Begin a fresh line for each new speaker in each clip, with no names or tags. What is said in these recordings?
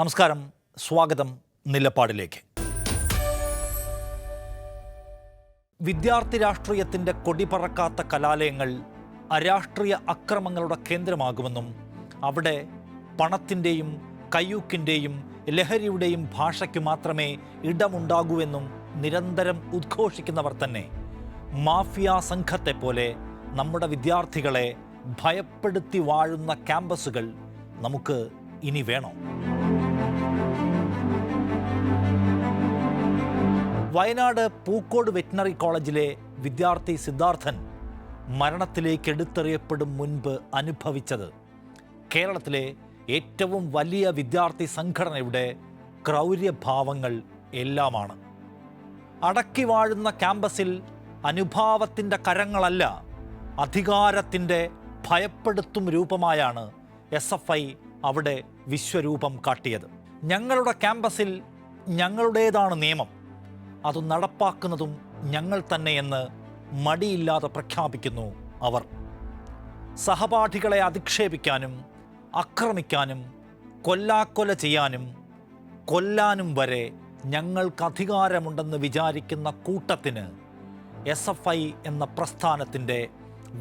നമസ്കാരം. സ്വാഗതം നിലപാടിലേക്ക്. വിദ്യാർത്ഥി രാഷ്ട്രീയത്തിന്റെ കൊടി പറക്കാത്ത കലാലയങ്ങൾ അരാഷ്ട്രീയ അക്രമങ്ങളുടെ കേന്ദ്രമാകുമെന്നും അവിടെ പണത്തിന്റെയും കയ്യൂക്കിന്റെയും ലഹരിയുടെയും ഭാഷയ്ക്ക് മാത്രമേ ഇടമുണ്ടാകൂവെന്നും നിരന്തരം ഉദ്ഘോഷിക്കുന്നവർ തന്നെ. മാഫിയ സംഘത്തെ പോലെ നമ്മുടെ വിദ്യാർത്ഥികളെ ഭയപ്പെടുത്തി വാഴുന്ന ക്യാമ്പസുകൾ നമുക്ക് ഇനി വേണോ? വയനാട് പൂക്കോട് വെറ്റിനറി കോളേജിലെ വിദ്യാർത്ഥി സിദ്ധാർത്ഥൻ മരണത്തിലേക്ക് എടുത്തെറിയപ്പെടും മുൻപ് അനുഭവിച്ചത്. കേരളത്തിലെ ഏറ്റവും വലിയ വിദ്യാർത്ഥി സംഘടനയുടെ ക്രൗര്യഭാവങ്ങൾ എല്ലാമാണ്. അടക്കി വാഴുന്ന ക്യാമ്പസിൽ അനുഭാവത്തിന്റെ കരങ്ങളല്ല അധികാരത്തിന്റെ ഭയപ്പെടുത്തും രൂപമായാണ് എസ് എഫ് ഐ അവിടെ വിശ്വരൂപം കാട്ടിയത്. ഞങ്ങളുടെ ക്യാമ്പസിൽ ഞങ്ങളുടേതാണ് നിയമം. അത് നടപ്പാക്കുന്നതും ഞങ്ങൾ തന്നെയെന്ന് മടിയില്ലാതെ പ്രഖ്യാപിക്കുന്നു അവർ. സഹപാഠികളെ അധിക്ഷേപിക്കാനും ആക്രമിക്കാനും കൊല്ലാക്കൊല ചെയ്യാനും കൊല്ലാനും വരെ ഞങ്ങൾക്ക് അധികാരമുണ്ടെന്ന് വിചാരിക്കുന്ന കൂട്ടത്തിന് എസ് എഫ് ഐ എന്ന പ്രസ്ഥാനത്തിന്റെ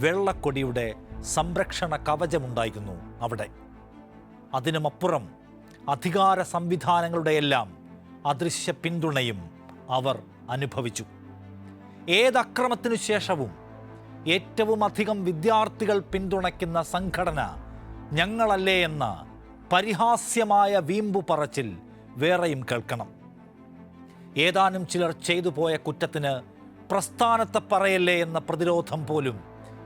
വെള്ളക്കൊടിയുടെ സംരക്ഷണ കവചമുണ്ടായിരുന്നു അവിടെ. അതിനുമപ്പുറം അധികാര സംവിധാനങ്ങളുടെയെല്ലാം അദൃശ്യ പിന്തുണയും അവർ അനുഭവിച്ചു. ഏതക്രമത്തിനു ശേഷവും ഏറ്റവും അധികം വിദ്യാർത്ഥികൾ പിന്തുണയ്ക്കുന്ന സംഘടന ഞങ്ങളല്ലേ എന്ന പരിഹാസ്യമായ വീമ്പു പറച്ചിൽ വേറെയും കേൾക്കണം. ഏതാനും ചിലർ ചെയ്തു പോയ കുറ്റത്തിന് പ്രസ്ഥാനത്തെ പറയല്ലേ എന്ന പ്രതിരോധം പോലും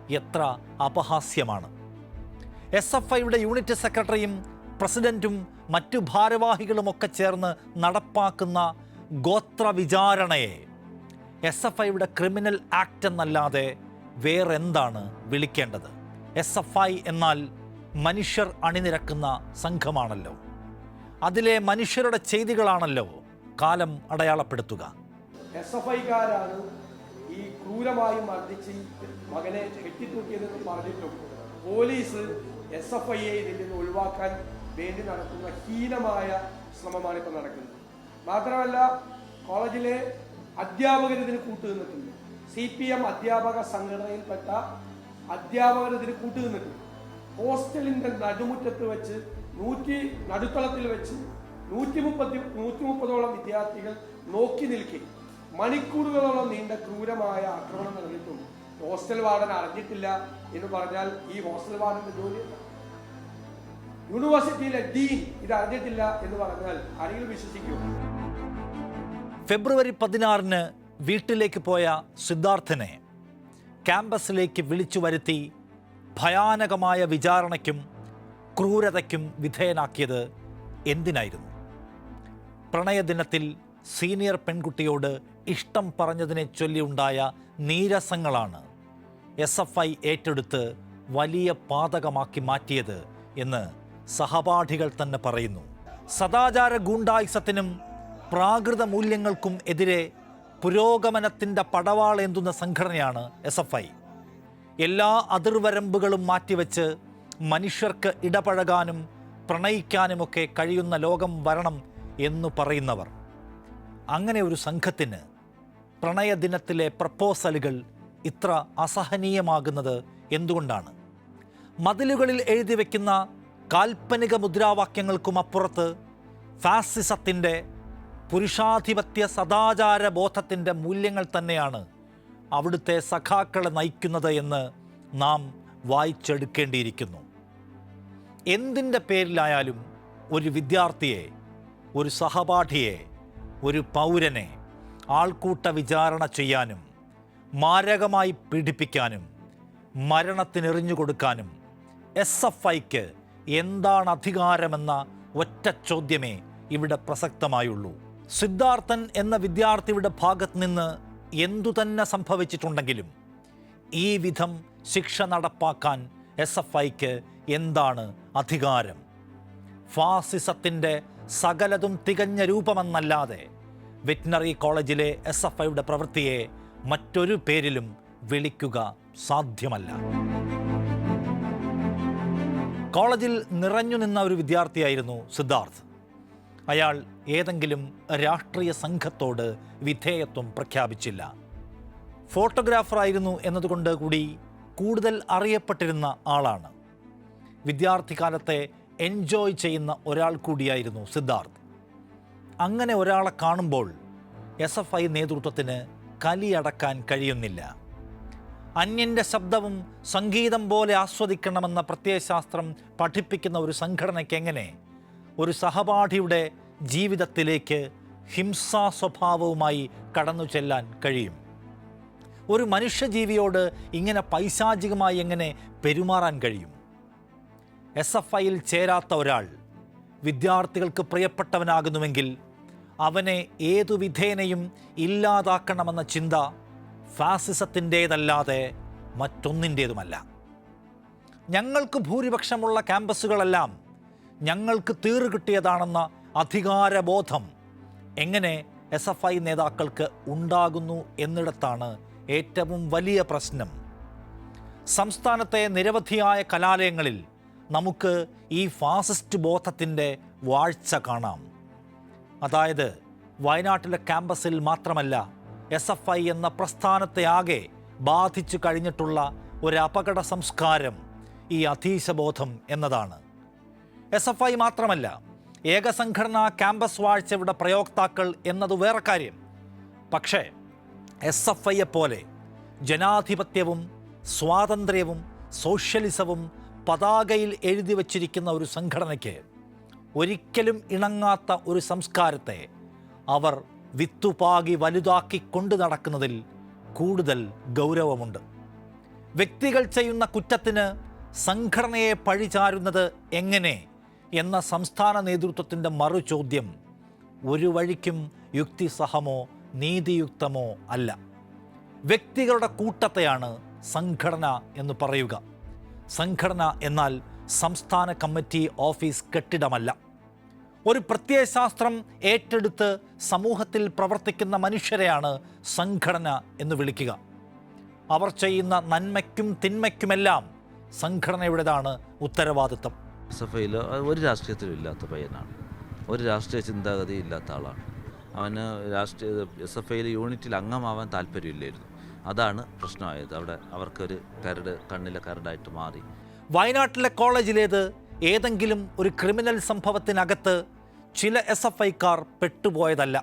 എത്ര അപഹാസ്യമാണ്. എസ് എഫ് ഐയുടെ യൂണിറ്റ് സെക്രട്ടറിയും പ്രസിഡന്റും മറ്റു ഭാരവാഹികളുമൊക്കെ ചേർന്ന് നടപ്പാക്കുന്ന ഗോത്ര വിചാരണയെ എസ് എഫ് ഐയുടെ ക്രിമിനൽ ആക്ട് എന്നല്ലാതെ വേറെന്താണ് വിളിക്കേണ്ടത്? എസ് എഫ് ഐ എന്നാൽ മനുഷ്യർ അണിനിരക്കുന്ന സംഘമാണല്ലോ. അതിലെ മനുഷ്യരുടെ ചെയ്തികളാണല്ലോ കാലം അടയാളപ്പെടുത്തുക.
എസ് എഫ് ഐക്കാരാണ് ഈ ക്രൂരമായി മർദ്ദിച്ച് മകനെ കെട്ടിത്തൂക്കിയതെന്ന് പറഞ്ഞിട്ടും പോലീസ് എസ് എഫ് ഐയെ ഇതിൽ നിന്ന് ഒഴിവാക്കാൻ വേണ്ടി നടത്തുന്ന ഹീനമായ ശ്രമമാണ് ഇപ്പോൾ നടക്കുന്നത്. മാത്രമല്ല കോളേജിലെ അധ്യാപകർ ഇതിന് കൂട്ടുനിന്നിട്ടുണ്ട്. സി പി എം അധ്യാപക സംഘടനയിൽപ്പെട്ട അധ്യാപകർ ഇതിന് കൂട്ടുനിന്നിട്ടുണ്ട്. ഹോസ്റ്റലിന്റെ നടുമുറ്റത്ത് വെച്ച് നൂറ്റി നടുത്തളത്തിൽ വെച്ച് നൂറ്റി മുപ്പത്തി നൂറ്റി മുപ്പതോളം വിദ്യാർത്ഥികൾ നോക്കി നിൽക്കി. മണിക്കൂറുകളോളം നീണ്ട ക്രൂരമായ ആക്രമണം നടന്നിട്ടുണ്ട്. ഹോസ്റ്റൽ വാർഡൻ അറിഞ്ഞിട്ടില്ല എന്ന് പറഞ്ഞാൽ ഈ ഹോസ്റ്റൽ വാർഡന്റെ ജോലി യൂണിവേഴ്സിറ്റിയിലെ ഡീൻ ഇത് അറിഞ്ഞിട്ടില്ല എന്ന് പറഞ്ഞാൽ ആരെങ്കിലും വിശ്വസിക്കൂ
ഫെബ്രുവരി പതിനാറിന് വീട്ടിലേക്ക് പോയ സിദ്ധാർത്ഥനെ ക്യാമ്പസിലേക്ക് വിളിച്ചു വരുത്തി ഭയാനകമായ വിചാരണയ്ക്കും ക്രൂരതയ്ക്കും വിധേയനാക്കിയത് എന്തിനായിരുന്നു? പ്രണയദിനത്തിൽ സീനിയർ പെൺകുട്ടിയോട് ഇഷ്ടം പറഞ്ഞതിനെ ചൊല്ലിയുണ്ടായ നീരസങ്ങളാണ് എസ് എഫ് ഐ ഏറ്റെടുത്ത് വലിയ പാതകമാക്കി മാറ്റിയത് എന്ന് സഹപാഠികൾ തന്നെ പറയുന്നു. സദാചാര ഗൂണ്ടായുസത്തിനും പ്രാകൃത മൂല്യങ്ങൾക്കും എതിരെ പുരോഗമനത്തിന്റെ പടവാളേന്തുന്ന സംഘടനയാണ് എസ് എഫ് ഐ. എല്ലാ അതിർവരമ്പുകളും മാറ്റിവെച്ച് മനുഷ്യർക്ക് ഇടപഴകാനും പ്രണയിക്കാനുമൊക്കെ കഴിയുന്ന ലോകം വരണം എന്നു പറയുന്നവർ. അങ്ങനെ ഒരു സംഘത്തിന് പ്രണയദിനത്തിലെ പ്രപ്പോസലുകൾ ഇത്ര അസഹനീയമാകുന്നത് എന്തുകൊണ്ടാണ്? മതിലുകളിൽ എഴുതി വയ്ക്കുന്ന കാൽപ്പനിക മുദ്രാവാക്യങ്ങൾക്കും അപ്പുറത്ത് ഫാസിസത്തിന്റെ പുരുഷാധിപത്യ സദാചാര ബോധത്തിന്റെ മൂല്യങ്ങൾ തന്നെയാണ് അവിടുത്തെ സഖാക്കളെ നയിക്കുന്നത് എന്ന് നാം വായിച്ചെടുക്കേണ്ടിയിരിക്കുന്നു. എന്തിന്റെ പേരിലായാലും ഒരു വിദ്യാർത്ഥിയെ ഒരു സഹപാഠിയെ ഒരു പൗരനെ ആൾക്കൂട്ട വിചാരണ ചെയ്യാനും മാരകമായി പീഡിപ്പിക്കാനും മരണത്തിനെറിഞ്ഞു കൊടുക്കാനും എസ് എഫ് ഐക്ക് എന്താണ് അധികാരമെന്ന ഒറ്റ ചോദ്യമേ ഇവിടെ പ്രസക്തമായുള്ളൂ. സിദ്ധാർത്ഥൻ എന്ന വിദ്യാർത്ഥിയുടെ ഭാഗത്ത് നിന്ന് എന്തുതന്നെ സംഭവിച്ചിട്ടുണ്ടെങ്കിലും ഈ വിധം ശിക്ഷ നടപ്പാക്കാൻ എസ് എഫ് ഐക്ക് എന്താണ് അധികാരം? ഫാസിസത്തിന്റെ സകലതും തികഞ്ഞ രൂപമെന്നല്ലാതെ വെറ്റിനറി കോളേജിലെ എസ് എഫ് ഐയുടെ പ്രവൃത്തിയെ മറ്റൊരു പേരിലും വിളിക്കുക സാധ്യമല്ല. കോളേജിൽ നിറഞ്ഞു നിന്ന ഒരു വിദ്യാർത്ഥിയായിരുന്നു സിദ്ധാർത്ഥ്. അയാൾ ഏതെങ്കിലും രാഷ്ട്രീയ സംഘത്തോട് വിധേയത്വം പ്രഖ്യാപിച്ചില്ല. ഫോട്ടോഗ്രാഫറായിരുന്നു എന്നതുകൊണ്ട് കൂടി കൂടുതൽ അറിയപ്പെട്ടിരുന്ന ആളാണ്. വിദ്യാർത്ഥി കാലത്തെ എൻജോയ് ചെയ്യുന്ന ഒരാൾ കൂടിയായിരുന്നു സിദ്ധാർത്ഥ്. അങ്ങനെ ഒരാളെ കാണുമ്പോൾ എസ് എഫ് ഐ നേതൃത്വത്തിന് കലിയടക്കാൻ കഴിയുന്നില്ല. അന്യന്റെ ശബ്ദവും സംഗീതം പോലെ ആസ്വദിക്കണമെന്ന പ്രത്യയശാസ്ത്രം പഠിപ്പിക്കുന്ന ഒരു സംഘടനയ്ക്ക് എങ്ങനെ ഒരു സഹപാഠിയുടെ ജീവിതത്തിലേക്ക് ഹിംസാ സ്വഭാവവുമായി കടന്നു ചെല്ലാൻ കഴിയും. ഒരു മനുഷ്യജീവിയോട് ഇങ്ങനെ പൈശാചികമായി എങ്ങനെ പെരുമാറാൻ കഴിയും? എസ് എഫ് ഐയിൽ ചേരാത്ത ഒരാൾ വിദ്യാർത്ഥികൾക്ക് പ്രിയപ്പെട്ടവനാകുന്നുവെങ്കിൽ അവനെ ഏതു വിധേനയും ഇല്ലാതാക്കണമെന്ന ചിന്ത ഫാസിസത്തിന്റേതല്ലാതെ മറ്റൊന്നിന്റേതുമല്ല. ഞങ്ങൾക്ക് ഭൂരിപക്ഷമുള്ള ക്യാമ്പസുകളെല്ലാം ഞങ്ങൾക്ക് തീറ് കിട്ടിയതാണെന്ന അധികാരബോധം എങ്ങനെ എസ് എഫ് ഐ നേതാക്കൾക്ക് ഉണ്ടാകുന്നു എന്നിടത്താണ് ഏറ്റവും വലിയ പ്രശ്നം. സംസ്ഥാനത്തെ നിരവധിയായ കലാലയങ്ങളിൽ നമുക്ക് ഈ ഫാസിസ്റ്റ് ബോധത്തിന്റെ വാഴ്ച കാണാം. അതായത് വയനാട്ടിലെ ക്യാമ്പസിൽ മാത്രമല്ല എസ് എഫ് ഐ എന്ന പ്രസ്ഥാനത്തെ ആകെ ബാധിച്ചു കഴിഞ്ഞിട്ടുള്ള ഒരു അപകട സംസ്കാരം ഈ അധീശബോധം എന്നതാണ്. എസ് എഫ് ഐ മാത്രമല്ല ഏകസംഘടനാ ക്യാമ്പസ് വാഴ്ചയുടെ പ്രയോക്താക്കൾ എന്നത് വേറെ കാര്യം. പക്ഷേ എസ് എഫ് ഐയെ പോലെ ജനാധിപത്യവും സ്വാതന്ത്ര്യവും സോഷ്യലിസവും പതാകയിൽ എഴുതി വച്ചിരിക്കുന്ന ഒരു സംഘടനയ്ക്ക് ഒരിക്കലും ഇണങ്ങാത്ത ഒരു സംസ്കാരത്തെ അവർ വിത്തുപാകി വലുതാക്കി കൊണ്ടു നടക്കുന്നതിൽ കൂടുതൽ ഗൗരവമുണ്ട്. വ്യക്തികൾ ചെയ്യുന്ന കുറ്റത്തിന് സംഘടനയെ പഴിചാരുന്നത് എങ്ങനെ എന്ന സംസ്ഥാന നേതൃത്വത്തിന്റെ മറുചോദ്യം ഒരു വഴിക്കും യുക്തിസഹമോ നീതിയുക്തമോ അല്ല. വ്യക്തികളുടെ കൂട്ടത്തെയാണ് സംഘടന എന്ന് പറയുക. സംഘടന എന്നാൽ സംസ്ഥാന കമ്മിറ്റി ഓഫീസ് കെട്ടിടമല്ല. ഒരു പ്രത്യയശാസ്ത്രം ഏറ്റെടുത്ത് സമൂഹത്തിൽ പ്രവർത്തിക്കുന്ന മനുഷ്യരെയാണ് സംഘടന എന്ന് വിളിക്കുക. അവർ ചെയ്യുന്ന നന്മയ്ക്കും തിന്മയ്ക്കുമെല്ലാം സംഘടനയുടേതാണ് ഉത്തരവാദിത്തം.
സഫയിൽ ഒരു രാഷ്ട്രീയത്തിലും ഇല്ലാത്ത പയ്യനാണ്. ഒരു രാഷ്ട്രീയ ചിന്താഗതി ഇല്ലാത്ത ആളാണ്. അവന് രാഷ്ട്രീയ എസ് എഫ് ഐയിൽ യൂണിറ്റിൽ അംഗമാവാൻ താല്പര്യമില്ലായിരുന്നു. അതാണ് പ്രശ്നമായത്. അവിടെ അവർക്കൊരു കരട് കണ്ണിലെ കരടായിട്ട് മാറി.
വയനാട്ടിലെ കോളേജിലേത് ഏതെങ്കിലും ഒരു ക്രിമിനൽ സംഭവത്തിനകത്ത് ചില എസ് എഫ് ഐക്കാർ പെട്ടുപോയതല്ല.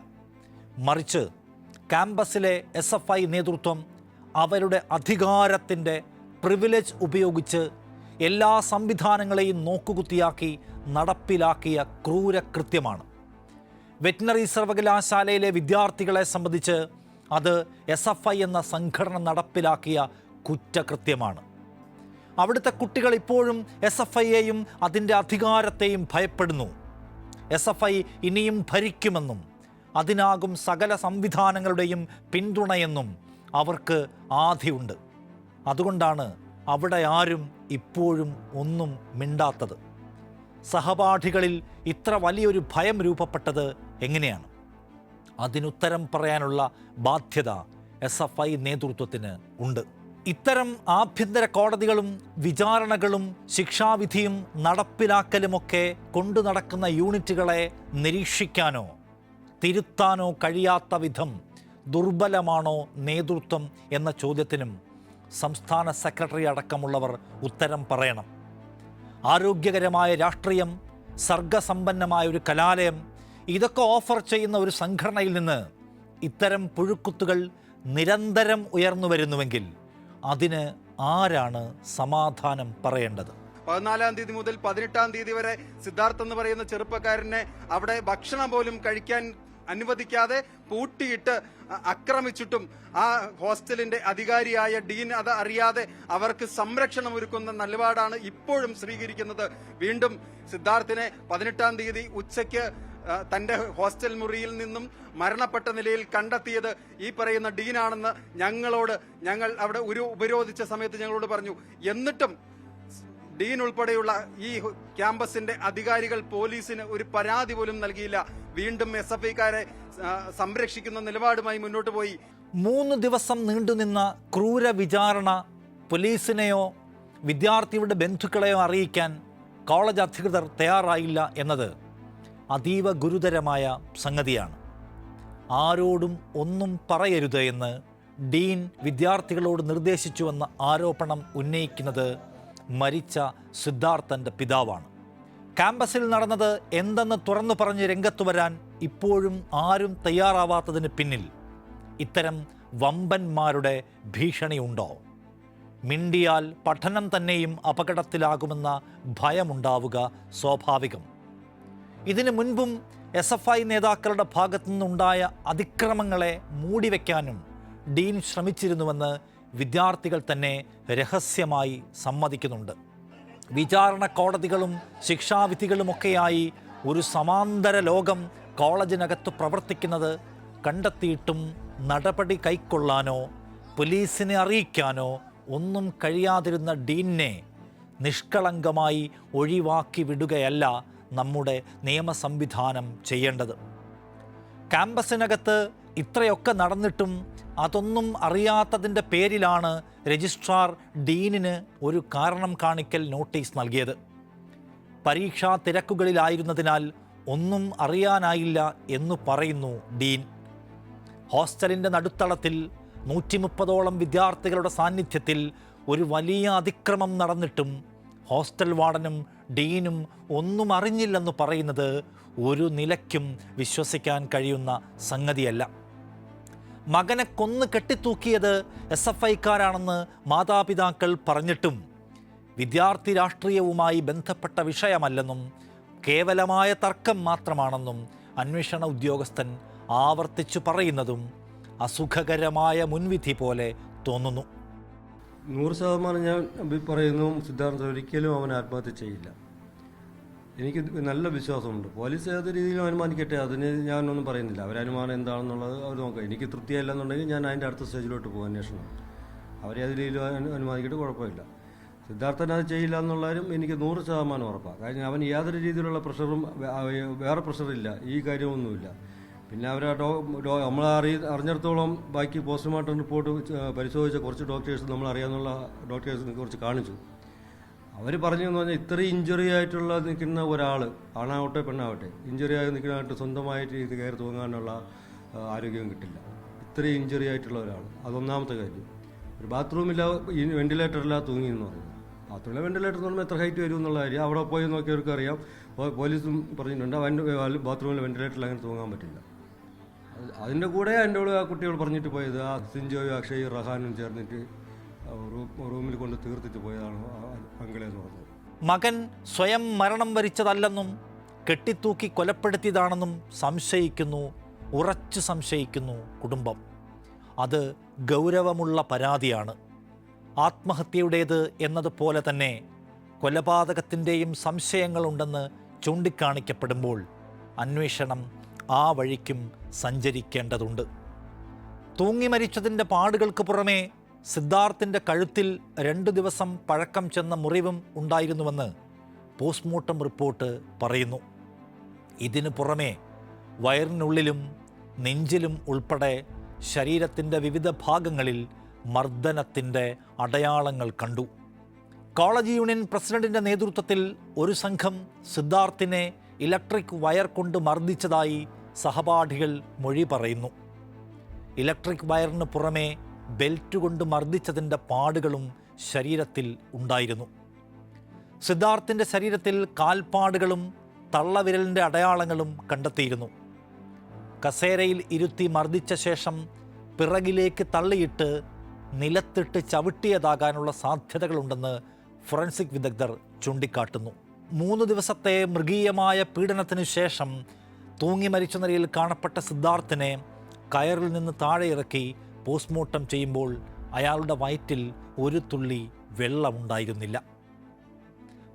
മറിച്ച് ക്യാമ്പസിലെ എസ് എഫ് ഐ നേതൃത്വം അവരുടെ അധികാരത്തിന്റെ പ്രിവിലേജ് ഉപയോഗിച്ച് എല്ലാ സംവിധാനങ്ങളെയും നോക്കുകുത്തിയാക്കി നടപ്പിലാക്കിയ ക്രൂരകൃത്യമാണ്. വെറ്റിനറി സർവകലാശാലയിലെ വിദ്യാർത്ഥികളെ സംബന്ധിച്ച് അത് എസ് എഫ് ഐ എന്ന സംഘടന നടപ്പിലാക്കിയ കുറ്റകൃത്യമാണ്. അവിടുത്തെ കുട്ടികൾ ഇപ്പോഴും എസ് എഫ് ഐയെയും അതിന്റെ അധികാരത്തെയും ഭയപ്പെടുന്നു. എസ് എഫ് ഐ ഇനിയും ഭരിക്കുമെന്നും അതിനാകും സകല സംവിധാനങ്ങളുടെയും പിന്തുണയെന്നും അവർക്ക് ആധിയുണ്ട്. അതുകൊണ്ടാണ് അവിടെ ആരും ഇപ്പോഴും ഒന്നും മിണ്ടാത്തത്. സഹപാഠികളിൽ ഇത്ര വലിയൊരു ഭയം രൂപപ്പെട്ടത് എങ്ങനെയാണ്? അതിനുത്തരം പറയാനുള്ള ബാധ്യത എസ് എഫ് ഐ നേതൃത്വത്തിന് ഉണ്ട്. ഇത്തരം ആഭ്യന്തര കോടതികളും വിചാരണകളും ശിക്ഷാവിധിയും നടപ്പിലാക്കലുമൊക്കെ കൊണ്ടു നടക്കുന്ന യൂണിറ്റുകളെ നിരീക്ഷിക്കാനോ തിരുത്താനോ കഴിയാത്ത വിധം ദുർബലമാണോ നേതൃത്വം എന്ന ചോദ്യത്തിനും സംസ്ഥാന സെക്രട്ടറി അടക്കമുള്ളവർ ഉത്തരം പറയണം. ആരോഗ്യകരമായ രാഷ്ട്രീയം സർഗസമ്പന്നമായ ഒരു കലാലയം ഇതൊക്കെ ഓഫർ ചെയ്യുന്ന ഒരു സംഘടനയിൽ നിന്ന് ഇത്തരം പുഴുക്കുത്തുകൾ നിരന്തരം ഉയർന്നു വരുന്നുവെങ്കിൽ അതിന് ആരാണ് സമാധാനം പറയേണ്ടത്?
പതിനാലാം തീയതി മുതൽ പതിനെട്ടാം തീയതി വരെ സിദ്ധാർത്ഥ് എന്ന് പറയുന്ന ചെറുപ്പക്കാരനെ അവിടെ ഭക്ഷണം പോലും കഴിക്കാൻ അനുവദിക്കാതെ പൂട്ടിയിട്ട് അക്രമിച്ചിട്ടും ആ ഹോസ്റ്റലിന്റെ അധികാരിയായ ഡീൻ അത് അറിയാതെ അവർക്ക് സംരക്ഷണം ഒരുക്കുന്ന നിലപാടാണ് ഇപ്പോഴും സ്വീകരിക്കുന്നത്. വീണ്ടും സിദ്ധാർത്ഥിനെ പതിനെട്ടാം തീയതി ഉച്ചയ്ക്ക് തന്റെ ഹോസ്റ്റൽ മുറിയിൽ നിന്നും മരണപ്പെട്ട നിലയിൽ കണ്ടെത്തിയത് ഈ പറയുന്ന ഡീനാണെന്ന് ഞങ്ങളോട് ഞങ്ങൾ അവിടെ ഒരു ഉപരോധിച്ച സമയത്ത് ഞങ്ങളോട് പറഞ്ഞു. എന്നിട്ടും ഡീൻ ഉൾപ്പെടെയുള്ള ഈ ക്യാമ്പസിന്റെ അധികാരികൾ പോലീസിന് ഒരു പരാതി പോലും നൽകിയില്ല. വീണ്ടും എസ് എഫ് ഐക്കാരെ സംരക്ഷിക്കുന്ന നിലപാടുമായി മുന്നോട്ട് പോയി.
മൂന്ന് ദിവസം നീണ്ടുനിന്ന ക്രൂര വിചാരണ പോലീസിനെയോ വിദ്യാർത്ഥിയുടെ ബന്ധുക്കളെയോ അറിയിക്കാൻ കോളേജ് അധികൃതർ തയ്യാറായില്ല എന്നത് അതീവ ഗുരുതരമായ സംഗതിയാണ്. ആരോടും ഒന്നും പറയരുത് എന്ന് ഡീൻ വിദ്യാർത്ഥികളോട് നിർദ്ദേശിച്ചുവെന്ന ആരോപണം ഉന്നയിക്കുന്നത് മരിച്ച സിദ്ധാർത്ഥന്റെ പിതാവാണ്. ക്യാമ്പസിൽ നടന്നത് എന്തെന്ന് തുറന്നു പറഞ്ഞ് രംഗത്തു വരാൻ ഇപ്പോഴും ആരും തയ്യാറാവാത്തതിന് പിന്നിൽ ഇത്തരം വമ്പന്മാരുടെ ഭീഷണിയുണ്ടോ? മിണ്ടിയാൽ പഠനം തന്നെയും അപകടത്തിലാകുമെന്ന ഭയമുണ്ടാവുക സ്വാഭാവികം. ഇതിനു മുൻപും എസ് എഫ് ഐ നേതാക്കളുടെ ഭാഗത്തു നിന്നുണ്ടായ അതിക്രമങ്ങളെ മൂടിവെക്കാനും ഡീൻ ശ്രമിച്ചിരുന്നുവെന്ന് വിദ്യാർത്ഥികൾ തന്നെ രഹസ്യമായി സമ്മതിക്കുന്നുണ്ട്. വിചാരണ കോടതികളും ശിക്ഷാവിധികളുമൊക്കെയായി ഒരു സമാന്തര ലോകം കോളേജിനകത്ത് പ്രവർത്തിക്കുന്നത് കണ്ടെത്തിയിട്ടും നടപടി കൈക്കൊള്ളാനോ പോലീസിനെ അറിയിക്കാനോ ഒന്നും കഴിയാതിരുന്ന ഡീനെ നിഷ്കളങ്കമായി ഒഴിവാക്കി വിടുകയല്ല നമ്മുടെ നിയമ സംവിധാനം ചെയ്യേണ്ടത്. ക്യാമ്പസിനകത്ത് ഇത്രയൊക്കെ നടന്നിട്ടും അതൊന്നും അറിയാത്തതിന്റെ പേരിലാണ് രജിസ്ട്രാർ ഡീനിന് ഒരു കാരണം കാണിക്കൽ നോട്ടീസ് നൽകിയത്. പരീക്ഷാ തിരക്കുകളിലായിരുന്നതിനാൽ ഒന്നും അറിയാനായില്ല എന്നു പറയുന്നു ഡീൻ. ഹോസ്റ്റലിന്റെ നടുത്തളത്തിൽ നൂറ്റി മുപ്പതോളം വിദ്യാർത്ഥികളുടെ സാന്നിധ്യത്തിൽ ഒരു വലിയ അതിക്രമം നടന്നിട്ടും ഹോസ്റ്റൽ വാർഡനും ഡീനും ഒന്നും അറിഞ്ഞില്ലെന്ന് പറയുന്നത് ഒരു നിലയ്ക്കും വിശ്വസിക്കാൻ കഴിയുന്ന സംഗതിയല്ല. മകനെ കൊന്നു കെട്ടിത്തൂക്കിയത് എസ് എഫ് ഐക്കാരാണെന്ന് മാതാപിതാക്കൾ പറഞ്ഞിട്ടും വിദ്യാർത്ഥി രാഷ്ട്രീയവുമായി ബന്ധപ്പെട്ട വിഷയമല്ലെന്നും കേവലമായ തർക്കം മാത്രമാണെന്നും അന്വേഷണ ഉദ്യോഗസ്ഥൻ ആവർത്തിച്ചു പറയുന്നതും അസുഖകരമായ മുൻവിധി പോലെ തോന്നുന്നു.
നൂറ് ശതമാനം ഞാൻ പറയുന്നു സിദ്ധാർത്ഥ ഒരിക്കലും അവൻ ആത്മഹത്യ ചെയ്യില്ല. എനിക്ക് നല്ല വിശ്വാസമുണ്ട്. പോലീസ് ഏത് രീതിയിലും അനുമാനിക്കട്ടെ അതിന് ഞാനൊന്നും പറയുന്നില്ല. അവർ അനുമാനം എന്താണെന്നുള്ളത് അവർ നോക്കാം എനിക്ക് തൃപ്തിയല്ല എന്നുണ്ടെങ്കിൽ ഞാൻ അതിന്റെ അടുത്ത സ്റ്റേജിലോട്ട് പോകും അന്വേഷണം. അവരെ അനു- അനുമാനിക്കട്ടെ കുഴപ്പമില്ല. സിദ്ധാർത്ഥൻ അത് ചെയ്യില്ല എന്നുള്ളതും എനിക്ക് നൂറ് ശതമാനം ഉറപ്പാണ് കാരണം അവൻ യാതൊരു രീതിയിലുള്ള പ്രഷറും വേറെ പ്രഷറില്ല. ഈ കാര്യമൊന്നുമില്ല. പിന്നെ അവർ നമ്മൾ അറി അറിഞ്ഞിടത്തോളം ബാക്കി പോസ്റ്റ്മോർട്ടം റിപ്പോർട്ട് പരിശോധിച്ച കുറച്ച് ഡോക്ടേഴ്സ് നമ്മൾ അറിയാമെന്നുള്ള ഡോക്ടേഴ്സിനെ കുറിച്ച് കാണിച്ചു. അവർ പറഞ്ഞു എന്ന് പറഞ്ഞാൽ ഇത്രയും ഇഞ്ചുറി ആയിട്ടുള്ള നിൽക്കുന്ന ഒരാൾ ആണാവട്ടെ പെണ്ണാവട്ടെ ഇഞ്ചുറി ആയി നിൽക്കുന്നതായിട്ട് സ്വന്തമായിട്ട് ഇത് കയറി തൂങ്ങാനുള്ള ആരോഗ്യം കിട്ടില്ല. ഇത്രയും ഇഞ്ചുറി ആയിട്ടുള്ള ഒരാൾ അതൊന്നാമത്തെ കാര്യം. ഒരു ബാത്റൂമില്ല വെന്റിലേറ്ററില്ല തൂങ്ങി എന്ന് പറയുന്നത്. ബാത്റൂമിലെ വെന്റിലേറ്റർ എന്ന് പറയുമ്പോൾ എത്ര ഹൈറ്റ് വരും എന്നുള്ള കാര്യം അവിടെ പോയി നോക്കിയവർക്ക് അറിയാം പോലീസും പറഞ്ഞിട്ടുണ്ട്. ബാത്റൂമിലെ വെന്റിലേറ്ററിൽ അങ്ങനെ തൂങ്ങാൻ പറ്റില്ല. അതിന്റെ കൂടെ എന്റെ ആ കുട്ടികൾ പറഞ്ഞിട്ട് പോയത് ആ സിഞ്ചോയും അക്ഷയ് റഹാനും ചേർന്നിട്ട് റൂമിൽ കൊണ്ട് തീർത്തിട്ട് പോയതാണ് ആ അങ്കിളെ എന്ന് പറഞ്ഞത്.
മകൻ സ്വയം മരണം വരിച്ചതല്ലെന്നും കെട്ടിത്തൂക്കി കൊലപ്പെടുത്തിയതാണെന്നും സംശയിക്കുന്നു ഉറച്ചു സംശയിക്കുന്നു കുടുംബം. അത് ഗൗരവമുള്ള പരാതിയാണ്. ആത്മഹത്യയുടേത് എന്നതുപോലെ തന്നെ കൊലപാതകത്തിന്റെയും സംശയങ്ങളുണ്ടെന്ന് ചൂണ്ടിക്കാണിക്കപ്പെടുമ്പോൾ അന്വേഷണം ആ വഴിക്കും സഞ്ചരിക്കേണ്ടതുണ്ട്. തൂങ്ങി മരിച്ചതിന്റെ പാടുകൾക്ക് പുറമേ സിദ്ധാർത്ഥിന്റെ കഴുത്തിൽ രണ്ടു ദിവസം പഴക്കം ചെന്ന മുറിവും ഉണ്ടായിരുന്നുവെന്ന് പോസ്റ്റ്മോർട്ടം റിപ്പോർട്ട് പറയുന്നു. ഇതിനു പുറമേ വയറിനുള്ളിലും നെഞ്ചിലും ഉൾപ്പെടെ ശരീരത്തിന്റെ വിവിധ ഭാഗങ്ങളിൽ മർദ്ദനത്തിന്റെ അടയാളങ്ങൾ കണ്ടു. കോളേജ് യൂണിയൻ പ്രസിഡന്റിന്റെ നേതൃത്വത്തിൽ ഒരു സംഘം സിദ്ധാർത്ഥിനെ ഇലക്ട്രിക് വയർ കൊണ്ട് മർദ്ദിച്ചതായി സഹപാഠികൾ മൊഴി പറയുന്നു. ഇലക്ട്രിക് വയറിന് പുറമേ ബെൽറ്റ് കൊണ്ട് മർദ്ദിച്ചതിന്റെ പാടുകളും ശരീരത്തിൽ ഉണ്ടായിരുന്നു. സിദ്ധാർത്ഥിന്റെ ശരീരത്തിൽ കാൽപ്പാടുകളും തള്ളവിരലിന്റെ അടയാളങ്ങളും കണ്ടെത്തിയിരുന്നു. കസേരയിൽ ഇരുത്തി മർദ്ദിച്ച ശേഷം പിറകിലേക്ക് തള്ളിയിട്ട് നിലത്തിട്ട് ചവിട്ടിയതാകാനുള്ള സാധ്യതകളുണ്ടെന്ന് ഫോറൻസിക് വിദഗ്ധർ ചൂണ്ടിക്കാട്ടുന്നു. മൂന്ന് ദിവസത്തെ മൃഗീയമായ പീഡനത്തിനു ശേഷം തൂങ്ങി മരിച്ച നിലയിൽ കാണപ്പെട്ട സിദ്ധാർത്ഥനെ കയറിൽ നിന്ന് താഴെ ഇറക്കി പോസ്റ്റ്മോർട്ടം ചെയ്യുമ്പോൾ അയാളുടെ വയറ്റിൽ ഒരു തുള്ളി വെള്ളമുണ്ടായിരുന്നില്ല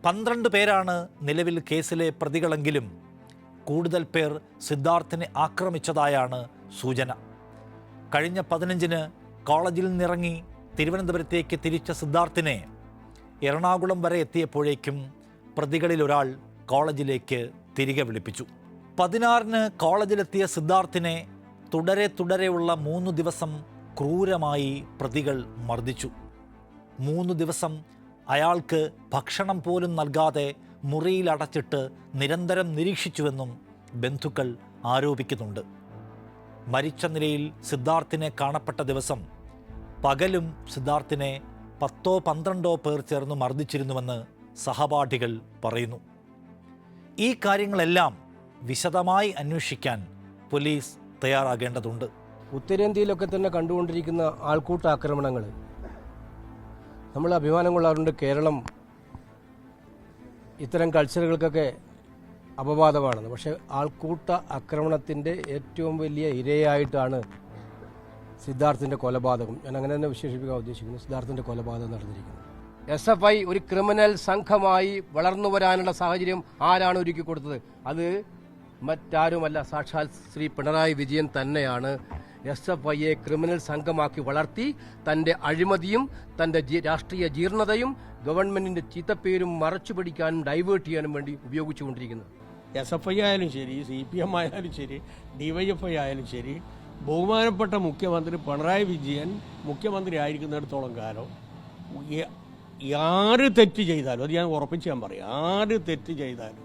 പന്ത്രണ്ട് പേരാണ് നിലവിൽ കേസിലെ പ്രതികളെങ്കിലും കൂടുതൽ പേർ സിദ്ധാർത്ഥിനെ ആക്രമിച്ചതായാണ് സൂചന. കഴിഞ്ഞ പതിനഞ്ചിന് കോളേജിൽ നിന്നിറങ്ങി തിരുവനന്തപുരത്തേക്ക് തിരിച്ച സിദ്ധാർത്ഥിനെ എറണാകുളം വരെ എത്തിയപ്പോഴേക്കും പ്രതികളിൽ ഒരാൾ കോളേജിലേക്ക് തിരികെ വിളിപ്പിച്ചു. പതിനാറിന് കോളേജിലെത്തിയ സിദ്ധാർത്ഥിനെ തുടരെ തുടരെയുള്ള മൂന്ന് ദിവസം ക്രൂരമായി പ്രതികൾ മർദ്ദിച്ചു. മൂന്ന് ദിവസം അയാൾക്ക് ഭക്ഷണം പോലും നൽകാതെ മുറിയിലടച്ചിട്ട് നിരന്തരം നിരീക്ഷിച്ചുവെന്നും ബന്ധുക്കൾ ആരോപിക്കുന്നുണ്ട്. മരിച്ച നിലയിൽ സിദ്ധാർത്ഥിനെ കാണപ്പെട്ട ദിവസം പകലും സിദ്ധാർത്ഥിനെ പത്തോ പന്ത്രണ്ടോ പേർ ചേർന്ന് മർദ്ദിച്ചിരുന്നുവെന്ന് സഹപാഠികൾ പറയുന്നു. ഈ കാര്യങ്ങളെല്ലാം വിശദമായി അന്വേഷിക്കാൻ പോലീസ് തയ്യാറാകേണ്ടതുണ്ട്.
ഉത്തരേന്ത്യയിലൊക്കെ തന്നെ കണ്ടുകൊണ്ടിരിക്കുന്ന ആൾക്കൂട്ട ആക്രമണങ്ങൾ നമ്മൾ അഭിമാനം കൊള്ളാറുണ്ട് കേരളം ഇത്തരം കൾച്ചറുകൾക്കൊക്കെ അപവാദമാണെന്ന് പക്ഷേ ആൾക്കൂട്ട ആക്രമണത്തിന്റെ ഏറ്റവും വലിയ ഇരയായിട്ടാണ് സിദ്ധാർത്ഥിന്റെ കൊലപാതകം. ഞാൻ അങ്ങനെ തന്നെ വിശേഷിപ്പിക്കാൻ ഉദ്ദേശിക്കുന്നു. സിദ്ധാർത്ഥിന്റെ കൊലപാതകം നടന്നിരിക്കുന്നത്. എസ് എഫ് ഐ ഒരു ക്രിമിനൽ സംഘമായി വളർന്നു വരാനുള്ള സാഹചര്യം ആരാണ് ഒരുക്കി കൊടുത്തത് അത് മറ്റാരുമല്ല സാക്ഷാൽ ശ്രീ പിണറായി വിജയൻ തന്നെയാണ് എസ് എഫ് ഐയെ ക്രിമിനൽ സംഘമാക്കി വളർത്തി തന്റെ അഴിമതിയും തന്റെ രാഷ്ട്രീയ ജീർണതയും ഗവൺമെന്റിന്റെ ചീത്തപ്പേരും മറച്ചുപിടിക്കാനും ഡൈവേർട്ട് ചെയ്യാനും വേണ്ടി ഉപയോഗിച്ചുകൊണ്ടിരിക്കുന്നത്
എസ് എഫ് ഐ ആയാലും ശരി സി പി എം ആയാലും ശരി ഡിവൈഎഫ് ഐ ആയാലും ശരി ബഹുമാനപ്പെട്ട മുഖ്യമന്ത്രി പിണറായി വിജയൻ മുഖ്യമന്ത്രി ആയിരിക്കുന്നിടത്തോളം കാലം ആര് തെറ്റ് ചെയ്താലും അത് ഞാൻ ഉറപ്പിച്ച് ഞാൻ പറയും ആര് തെറ്റ് ചെയ്താലും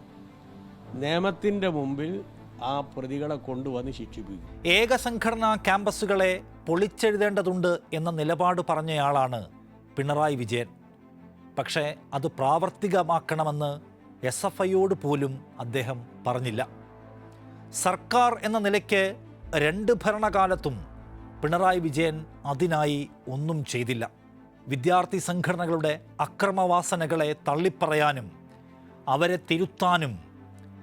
നിയമത്തിന്റെ മുമ്പിൽ ആ പ്രതികളെ കൊണ്ടുവന്ന് ശിക്ഷിപ്പിക്കും.
ഏകസംഘടനാ ക്യാമ്പസുകളെ പൊളിച്ചെഴുതേണ്ടതുണ്ട് എന്ന നിലപാട് പറഞ്ഞയാളാണ് പിണറായി വിജയൻ. പക്ഷേ അത് പ്രാവർത്തികമാക്കണമെന്ന് എസ് എഫ് ഐയോട് പോലും അദ്ദേഹം പറഞ്ഞില്ല. സർക്കാർ എന്ന നിലയ്ക്ക് രണ്ട് ഭരണകാലത്തും പിണറായി വിജയൻ അതിനായി ഒന്നും ചെയ്തില്ല. വിദ്യാർത്ഥി സംഘടനകളുടെ അക്രമവാസനകളെ തള്ളിപ്പറയാനും അവരെ തിരുത്താനും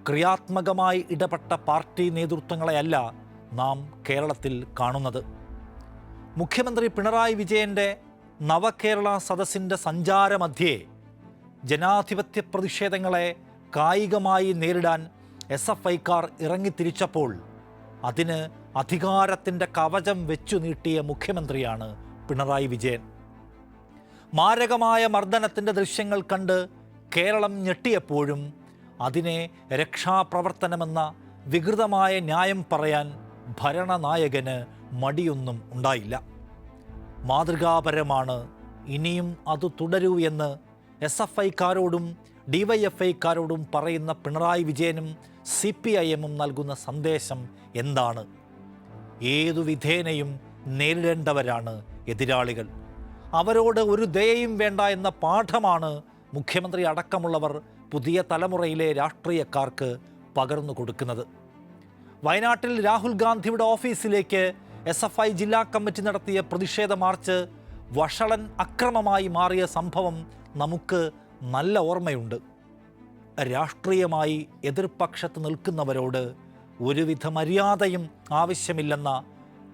ക്രിയാത്മകമായി ഇടപെട്ട പാർട്ടി നേതൃത്വങ്ങളെയല്ല നാം കേരളത്തിൽ കാണുന്നത്. മുഖ്യമന്ത്രി പിണറായി വിജയന്റെ നവകേരള സദസ്സിന്റെ സഞ്ചാരമധ്യേ ജനാധിപത്യ പ്രതിഷേധങ്ങളെ കായികമായി നേരിടാൻ എസ് എഫ് ഐക്കാർ ഇറങ്ങിത്തിരിച്ചപ്പോൾ അതിന് അധികാരത്തിന്റെ കവചം വെച്ചു നീട്ടിയ മുഖ്യമന്ത്രിയാണ് പിണറായി വിജയൻ. മാരകമായ മർദ്ദനത്തിന്റെ ദൃശ്യങ്ങൾ കണ്ട് കേരളം ഞെട്ടിയപ്പോഴും അതിനെ രക്ഷാപ്രവർത്തനമെന്ന വികൃതമായ ന്യായം പറയാൻ ഭരണനായകന് മടിയൊന്നും ഉണ്ടായില്ല. മാതൃകാപരമാണ് ഇനിയും അത് തുടരൂ എന്ന് എസ് എഫ് ഐക്കാരോടും ഡി വൈ എഫ് ഐക്കാരോടും പറയുന്ന പിണറായി വിജയനും സി പി ഐ എമ്മും നൽകുന്ന സന്ദേശം എന്താണ്? ഏതു വിധേനയും നേരിടേണ്ടവരാണ് എതിരാളികൾ. അവരോട് ഒരു ദയയും വേണ്ട എന്ന പാഠമാണ് മുഖ്യമന്ത്രി അടക്കമുള്ളവർ പുതിയ തലമുറയിലെ രാഷ്ട്രീയക്കാർക്ക് പകർന്നു കൊടുക്കുന്നത്. വയനാട്ടിൽ രാഹുൽ ഗാന്ധിയുടെ ഓഫീസിലേക്ക് എസ് എഫ് ഐ ജില്ലാ കമ്മിറ്റി നടത്തിയ പ്രതിഷേധ മാർച്ച് വഷളൻ അക്രമമായി മാറിയ സംഭവം നമുക്ക് നല്ല ഓർമ്മയുണ്ട്. രാഷ്ട്രീയമായി എതിർപക്ഷത്ത് നിൽക്കുന്നവരോട് ഒരുവിധ മര്യാദയും ആവശ്യമില്ലെന്ന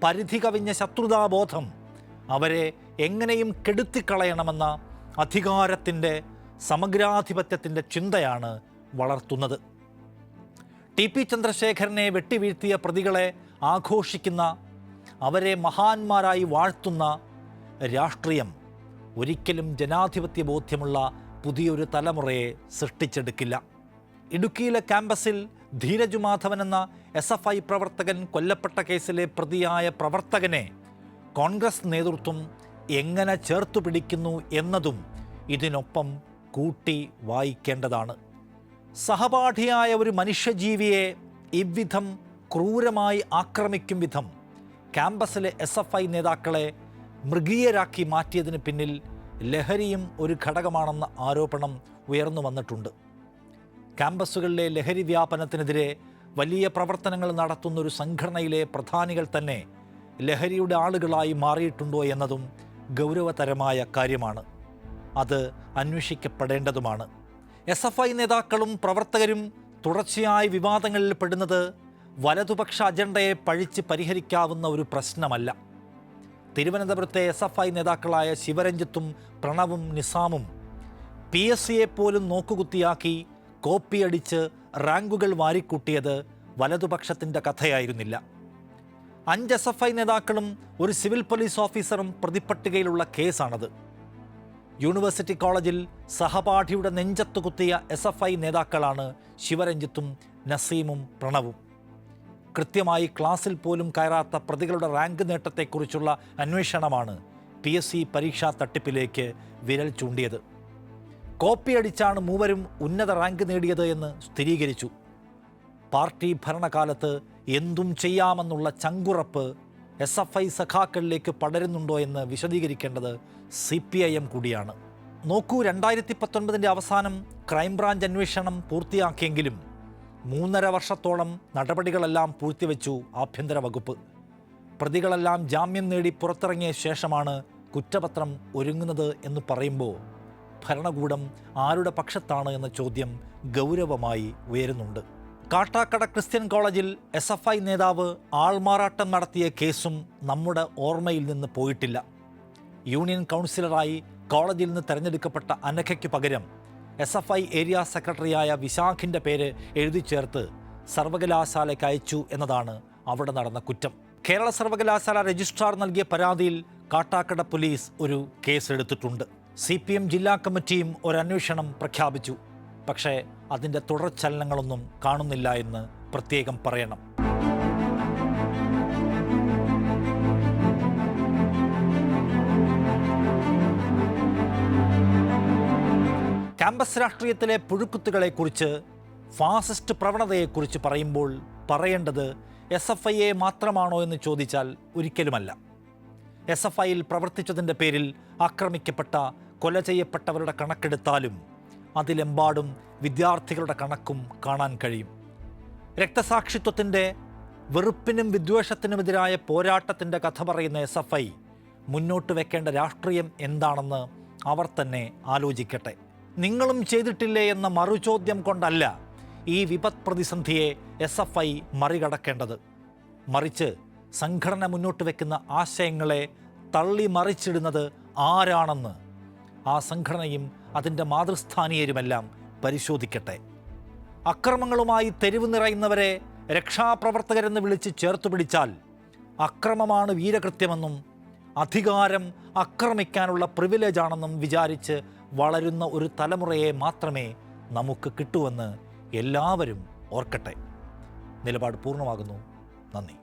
പരിധി കവിഞ്ഞ ശത്രുതാബോധം അവരെ എങ്ങനെയും കെടുത്തിക്കളയണമെന്ന അധികാരത്തിന്റെ സമഗ്രാധിപത്യത്തിന്റെ ചിന്തയാണ് വളർത്തുന്നത്. ടി പി ചന്ദ്രശേഖരനെ വെട്ടിവീഴ്ത്തിയ പ്രതികളെ ആഘോഷിക്കുന്ന അവരെ മഹാന്മാരായി വാഴ്ത്തുന്ന രാഷ്ട്രീയം ഒരിക്കലും ജനാധിപത്യ ബോധ്യമുള്ള പുതിയൊരു തലമുറയെ സൃഷ്ടിച്ചെടുക്കില്ല. ഇടുക്കിയിലെ ക്യാമ്പസിൽ ധീരജു മാധവൻ എന്ന എസ് എഫ് ഐ പ്രവർത്തകൻ കൊല്ലപ്പെട്ട കേസിലെ പ്രതിയായ പ്രവർത്തകനെ കോൺഗ്രസ് നേതൃത്വം എങ്ങനെ ചേർത്തു പിടിക്കുന്നു എന്നതും ഇതിനൊപ്പം കൂട്ടി വായിക്കേണ്ടതാണ്. സഹപാഠിയായ ഒരു മനുഷ്യജീവിയെ ഇவ்விധം ക്രൂരമായി ആക്രമിക്കും വിധം ക്യാമ്പസിലെ എസ് എഫ് ഐ നേതാക്കളെ മൃഗീയരാക്കി മാറ്റിയതിന് പിന്നിൽ ലഹരിയും ഒരു ഘടകമാണെന്ന ആരോപണം ഉയർന്നു വന്നിട്ടുണ്ട്. ക്യാമ്പസുകളിലെ ലഹരി വ്യാപനത്തിനെതിരെ വലിയ പ്രവർത്തനങ്ങൾ നടത്തുന്ന ഒരു സംഘടനയിലെ പ്രധാനികൾ തന്നെ ലഹരിയുടെ ആളുകളായി മാറിയിട്ടുണ്ടോ എന്നതും ഗൗരവതരമായ കാര്യമാണ്. അത് അന്വേഷിക്കപ്പെടേണ്ടതുമാണ്. എസ് എഫ് ഐ നേതാക്കളും പ്രവർത്തകരും തുടർച്ചയായി വിവാദങ്ങളിൽ പെടുന്നത് വലതുപക്ഷ അജണ്ടയെ പഴിച്ച് പരിഹരിക്കാവുന്ന ഒരു പ്രശ്നമല്ല. തിരുവനന്തപുരത്തെ എസ് എഫ് ഐ നേതാക്കളായ ശിവരഞ്ജിത്തും പ്രണവും നിസാമും പി എസ് സിയെ പോലും നോക്കുകുത്തിയാക്കി കോപ്പിയടിച്ച് റാങ്കുകൾ വാരിക്കൂട്ടിയത് വലതുപക്ഷത്തിന്റെ കഥയായിരുന്നില്ല. അഞ്ച് എസ് എഫ് ഐ നേതാക്കളും ഒരു സിവിൽ പോലീസ് ഓഫീസറും പ്രതിപ്പട്ടികയിലുള്ള കേസാണത്. യൂണിവേഴ്സിറ്റി കോളേജിൽ സഹപാഠിയുടെ നെഞ്ചത്ത് കുത്തിയ എസ് എഫ് ഐ നേതാക്കളാണ് ശിവരഞ്ജിത്തും നസീമും പ്രണവും. കൃത്യമായി ക്ലാസ്സിൽ പോലും കയറാത്ത പ്രതികളുടെ റാങ്ക് നേട്ടത്തെക്കുറിച്ചുള്ള അന്വേഷണമാണ് പി എസ് സി പരീക്ഷാ തട്ടിപ്പിലേക്ക് വിരൽ ചൂണ്ടിയത്. കോപ്പിയടിച്ചാണ് മൂവരും ഉന്നത റാങ്ക് നേടിയത് എന്ന് സ്ഥിരീകരിച്ചു. പാർട്ടി ഭരണകാലത്ത് എന്തും ചെയ്യാമെന്നുള്ള ചങ്കുറപ്പ് എസ് എഫ് ഐ സഖാക്കളിലേക്ക് പടരുന്നുണ്ടോ എന്ന് വിശദീകരിക്കേണ്ടത് സി പി ഐ എം കൂടിയാണ്. നോക്കൂ രണ്ടായിരത്തി പത്തൊൻപതിന്റെ അവസാനം ക്രൈംബ്രാഞ്ച് അന്വേഷണം പൂർത്തിയാക്കിയെങ്കിലും മൂന്നര വർഷത്തോളം നടപടികളെല്ലാം പൂഴ്ത്തിവെച്ചു ആഭ്യന്തര വകുപ്പ്. പ്രതികളെല്ലാം ജാമ്യം നേടി പുറത്തിറങ്ങിയ ശേഷമാണ് കുറ്റപത്രം ഒരുങ്ങുന്നത് എന്ന് പറയുമ്പോൾ ഭരണകൂടം ആരുടെ പക്ഷത്താണ് എന്ന ചോദ്യം ഗൗരവമായി ഉയരുന്നുണ്ട്. കാട്ടാക്കട ക്രിസ്ത്യൻ കോളേജിൽ എസ് എഫ് ഐ നേതാവ് ആൾമാറാട്ടം നടത്തിയ കേസും നമ്മുടെ ഓർമ്മയിൽ നിന്ന് പോയിട്ടില്ല. യൂണിയൻ കൗൺസിലറായി കോളേജിൽ നിന്ന് തെരഞ്ഞെടുക്കപ്പെട്ട അനഘയ്ക്ക് പകരം എസ് എഫ് ഐ ഏരിയ സെക്രട്ടറിയായ വിശാഖിന്റെ പേര് എഴുതി ചേർത്ത് സർവകലാശാലയ്ക്ക് അയച്ചു എന്നതാണ് അവിടെ നടന്ന കുറ്റം. കേരള സർവകലാശാല രജിസ്ട്രാർ നൽകിയ പരാതിയിൽ കാട്ടാക്കട പോലീസ് ഒരു കേസെടുത്തിട്ടുണ്ട്. സി പി എം ജില്ലാ കമ്മിറ്റിയും ഒരു അന്വേഷണം പ്രഖ്യാപിച്ചു. പക്ഷേ അതിന്റെ തുടർചലനങ്ങളൊന്നും കാണുന്നില്ല എന്ന് പ്രത്യേകം പറയണം. ക്യാമ്പസ് രാഷ്ട്രീയത്തിലെ പുഴുക്കുത്തുകളെക്കുറിച്ച് ഫാസിസ്റ്റ് പ്രവണതയെക്കുറിച്ച് പറയുമ്പോൾ പറയേണ്ടത് എസ് എഫ് ഐയെ മാത്രമാണോ എന്ന് ചോദിച്ചാൽ ഒരിക്കലുമല്ല. എസ് എഫ് ഐയിൽ പ്രവർത്തിച്ചതിന്റെ പേരിൽ ആക്രമിക്കപ്പെട്ട കൊല ചെയ്യപ്പെട്ടവരുടെ കണക്കെടുത്താലും അതിലെമ്പാടും വിദ്യാർത്ഥികളുടെ കണക്കും കാണാൻ കഴിയും. രക്തസാക്ഷിത്വത്തിന്റെ വെറുപ്പിനും വിദ്വേഷത്തിനുമെതിരായ പോരാട്ടത്തിന്റെ കഥ പറയുന്ന എസ് എഫ് ഐ മുന്നോട്ട് വെക്കേണ്ട രാഷ്ട്രീയം എന്താണെന്ന് അവർ തന്നെ ആലോചിക്കട്ടെ. നിങ്ങളും ചെയ്തിട്ടില്ലേ എന്ന മറുചോദ്യം കൊണ്ടല്ല ഈ വിപത് പ്രതിസന്ധിയെ എസ് എഫ് ഐ മറികടക്കേണ്ടത്. മറിച്ച് സംഘടന മുന്നോട്ട് വെക്കുന്ന ആശയങ്ങളെ തള്ളി മറിച്ചിടുന്നത് ആരാണെന്ന് ആ സംഘടനയും അതിന്റെ മാതൃസ്ഥാനീയരുമെല്ലാം പരിശോധിക്കട്ടെ. അക്രമങ്ങളുമായി തെരുവ് നിറയുന്നവരെ രക്ഷാപ്രവർത്തകരെന്ന് വിളിച്ച് ചേർത്തു പിടിച്ചാൽ അക്രമമാണ് വീരകൃത്യമെന്നും അധികാരം ആക്രമിക്കാനുള്ള പ്രിവിലേജാണെന്നും വിചാരിച്ച് വളരുന്ന ഒരു തലമുറയെ മാത്രമേ നമുക്ക് കിട്ടുവെന്ന് എല്ലാവരും ഓർക്കട്ടെ. നിലപാട് പൂർണമാകുന്നു. നന്ദി.